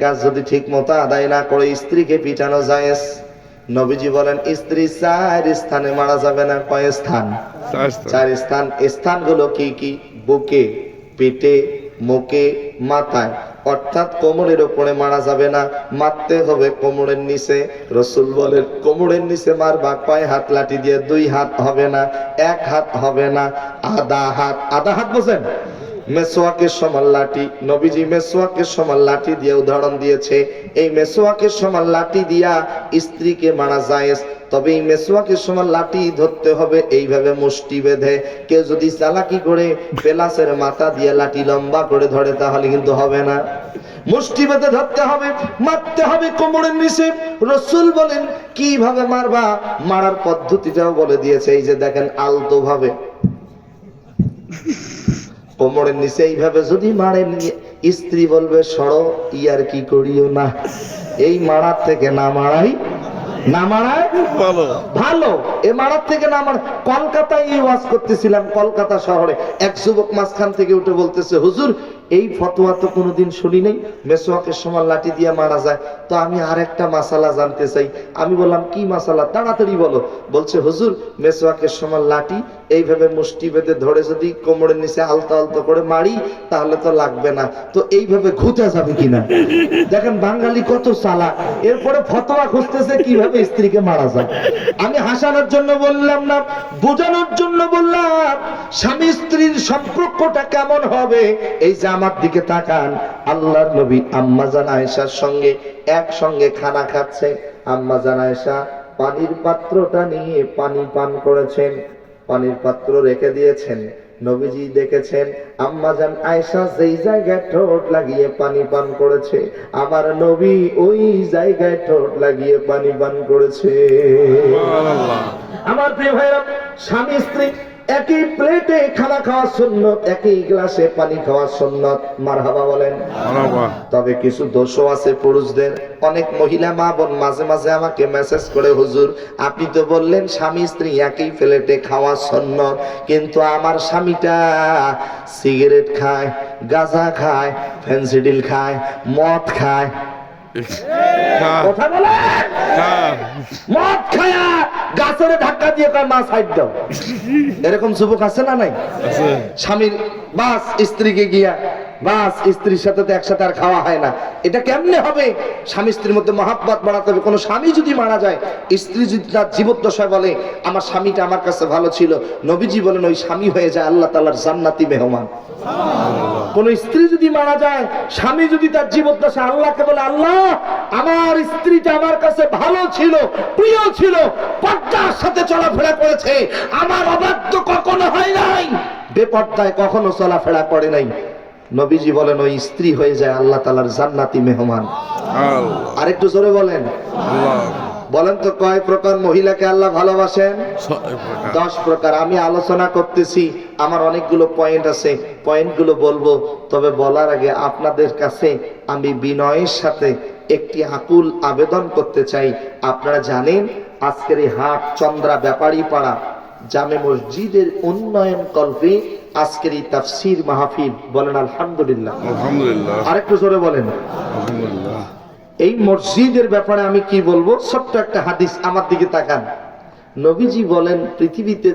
কাজ যদি ঠিক মতো আদায় না করে স্ত্রীকে পিটানো যায় নবীজি বলেন স্ত্রী চার স্থানে মারা যাবে না কয় স্থান? চার স্থান। স্থানগুলো কি কি? বুকে পেটে মুখে মাথায়। অর্থাৎ কোমরের উপরে মারা যাবে না মারতে হবে কোমরের নিচে। রসুল বলেন কোমরের নিচে মারবা কয় হাত লাঠি দিয়ে? দুই হাত হবে না এক হাত হবে না আধা হাত। আধা হাত বোঝেন মেসোয়াকের সমান লাঠি, নবীজি মেসোয়াকের সমান লাঠি দিয়ে উদাহরণ দিয়েছে। এই মেসোয়াকের সমান লাঠি দিয়া স্ত্রীকে মারা যায় তবে এই মেসোয়াকের সমান লাঠি ধরতে হবে এইভাবে মুষ্টি বেঁধে। কেউ যদি চালাকি করে পেলাসের মাথা দিয়ে লাঠি লম্বা করে ধরে, তাহলে কিন্তু হবে না। মুষ্টি বেঁধে ধরতে হবে, মারতে হবে কোমরের নিচে। রসুল বলেন, কীভাবে মারবা? মারার পদ্ধতিটাও বলে দিয়েছে, এই যে দেখেন আলতো ভাবে কোমরের নিচে এইভাবে যদি মারে স্ত্রী বলবে সরো ইয়ার কি করিও না। এই মারার থেকে না মারাই না মারাই ভালো। ভালো। এ মারার থেকে না আমার কলকাতায় ওয়াজ করতেছিলাম কলকাতা শহরে। এক যুবক মাঝখান থেকে উঠে বলতেছে হুজুর এই ফতোয়া তো কোনোদিন শুনি নাই। মেসোয়াকের সমান লাঠি দিয়ে মারা যায়। তো আমি আর একটা মাসালা জানতে চাই। আমি বললাম, কি মাসালা? তাড়াতাড়ি বলো। বলছে, হুজুর, মেসোয়াকের সমান লাঠি এইভাবে মুষ্টি বেঁধে ধরে যদি কোমরের নিচে আলতো আলতো করে মারি, তাহলে তো লাগবে না। তো এইভাবে ঘুতে যাবে কিনা? দেখেন, বাঙালি কত চালাক। এরপরে ফতোয়া খুঁজতেছে কীভাবে স্ত্রীকে মারা যায়। আমি হাসানোর জন্য বললাম না, বোঝানোর জন্য বললাম, স্বামী স্ত্রীর সম্পর্কটা কেমন হবে? এই যে আমার দিকে তাকান। আল্লাহর নবী আম্মাজান আয়েশার সঙ্গে একসঙ্গে খানা খাচ্ছে। আম্মাজান আয়েশা পানির পাত্রটা নিয়ে পানি পান করেছেন পানির পাত্র রেখে দিয়েছেন নবীজি দেখেছেন আম্মাজান আয়েশা যেই জায়গায় ঠোঁট লাগিয়ে পানি পান করেছে আমার নবী ওই জায়গায় ঠোঁট লাগিয়ে পানি পান করেছে। আমার প্রিয় ভাইরা স্বামী স্ত্রী একই প্লেটে খানা খাওয়া সুন্নত একই গ্লাসে পানি খাওয়া সুন্নত। মারহাবা বলেন। তবে কিছু দোষও আছে পুরুষদের। অনেক মহিলা মা বোন মাঝে মাঝে আমাকে মেসেজ করে হুজুর আপনি তো বললেন স্বামী স্ত্রী একই প্লেটে খাওয়া সন্ন্যত কিন্তু আমার স্বামীটা সিগারেট খায় গাঁজা খায় ফেন্সিডিল খায় মদ খায়। কথা বলে মদ খায়া গাছের ধাক্কা দিয়ে কয় মাছ সাইড দাও। এরকম যুবক আছে না নাই? স্বামীর বাস স্ত্রীকে গিয়া বাস, স্ত্রীর সাথে তো একসাথে আর খাওয়া হয় না। এটা কেমনে হবে? স্বামী স্ত্রীর মধ্যে মহাব্বত বাড়াতে হবে। কোনো স্বামী যদি মারা যায়, স্ত্রী যদি তার জীবদ্দশায় বলে, আমার স্বামীটা আমার কাছে ভালো ছিল। নবীজি বলেন, ওই স্বামী হয়ে যায় আল্লাহ তালার জান্নাতি মেহমান। কোন স্ত্রী যদি মারা যায়, স্বামী যদি তার জীবদ্দশা আল্লাহকে বলে, আল্লাহ, আমার স্ত্রীটা আমার কাছে ভালো ছিল, প্রিয় ছিল, পর্দার সাথে চলাফেরা করেছে। আমার অবাধ্য কখনো হয় নাই। বেপর্দায় কখনো চলাফেরা করে নাই। নবীজি বলেন ওই স্ত্রী হয়ে যায় আল্লাহ তালার জান্নাতি মেহমান। আর একটু জোরে বলেন। বলেন তো কয় প্রকার মহিলাকে আল্লাহ ভালোবাসেন? দশ প্রকার। আমি আলোচনা করতেছি আমার অনেকগুলো পয়েন্ট আছে। পয়েন্টগুলো বলব তবে বলার আগে আপনাদের কাছে আমি বিনয়ের সাথে একটি আকুল আবেদন করতে চাই। আপনারা জানেন আজকের এই হাট চন্দ্রা ব্যাপারী পাড়া জামে মসজিদের উন্নয়ন কল্পে আজকের এই তাফসির মাহফিল বলেন আলহামদুলিল্লাহ। আলহামদুলিল্লাহ। আরেকটু জোরে বলেন। আলহামদুলিল্লাহ। এই মসজিদের ব্যাপারে আমি কি বলব? ছোট্ট একটা হাদিস আমার দিকে তাকান। নবীজি বলেন পৃথিবীতে